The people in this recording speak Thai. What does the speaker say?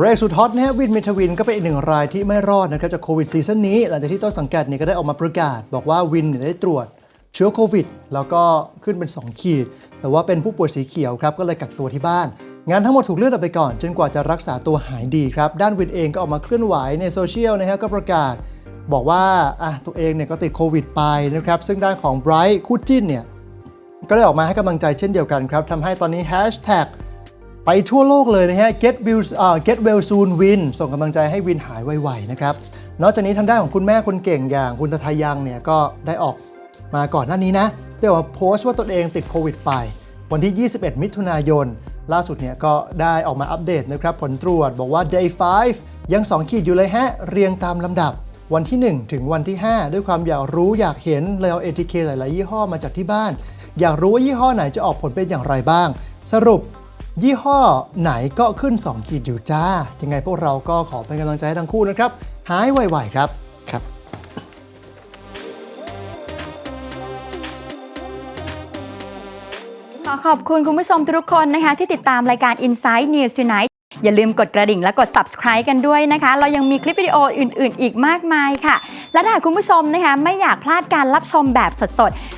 เรกสุดฮอตนะฮะวินเมทวินก็เป็นอีกหนึ่งรายที่ไม่รอดนะครับจากโควิดซีซั่นนี้หลังจากที่ต้นสังกัดเนี่ยก็ได้ออกมาประกาศ บอกว่าวินเนี่ยได้ตรวจเชื้อโควิด แล้วก็ขึ้นเป็น 2 ขีด แต่ว่าเป็นผู้ป่วยสีเขียวครับก็เลยกักตัวที่บ้าน งานทั้งหมดถูกเลื่อนออกไปก่อน จนกว่าจะรักษาตัวหายดีครับ ด้านวินเองก็ออกมาเคลื่อนไหวในโซเชียลนะฮะก็ประกาศ บอกว่าอะตัวเองเนี่ยก็ติดโควิดไปนะครับซึ่งด้านของไบรท์คู่จิ้นเนี่ยก็ได้ออกมาให้กำลังใจเช่นเดียวกันครับทำให้ตอนนี้แฮชแท็ก ไปทั่วโลกเลยนะฮะ get well get well soon win ส่งกำลังใจให้วินหายไวๆนะครับ นอกจากนี้ทางด้านของคุณแม่คนเก่งอย่างคุณตทายังเนี่ยก็ได้ออกมาก่อนหน้านี้นะได้ออกมาโพสต์ว่าตนเองติดโควิดไป วันที่ 21 มิถุนายน ล่าสุดเนี่ยก็ได้ออกมาอัปเดตนะครับ ผลตรวจบอกว่า day 5 ยัง 2 ขีดอยู่เลยฮะ เรียงตามลำดับวันที่ 1 ถึงวันที่ 5 ด้วยความอยากรู้อยากเห็นเลยเอา ATK หลาย ๆ ยี่ห้อมาจากที่บ้าน อยากรู้ว่ายี่ห้อไหนจะออกผลเป็นอย่างไรบ้าง สรุป ยี่ห้อไหนก็ขึ้น 2 ขีดอยู่จ้า ยังไงพวกเราก็ขอเป็นกำลังใจให้ทั้งคู่นะครับ หายไวๆครับ ครับ ขอขอบคุณคุณผู้ชมทุกคนนะคะ ที่ติดตามรายการ Inside News Tonight อย่าลืมกดกระดิ่งและกด subscribe กันด้วยนะคะ เรายังมีคลิปวิดีโออื่น ๆ อีกมากมายค่ะ และถ้าหากคุณผู้ชมนะคะไม่อยากพลาดการรับชมแบบสดๆ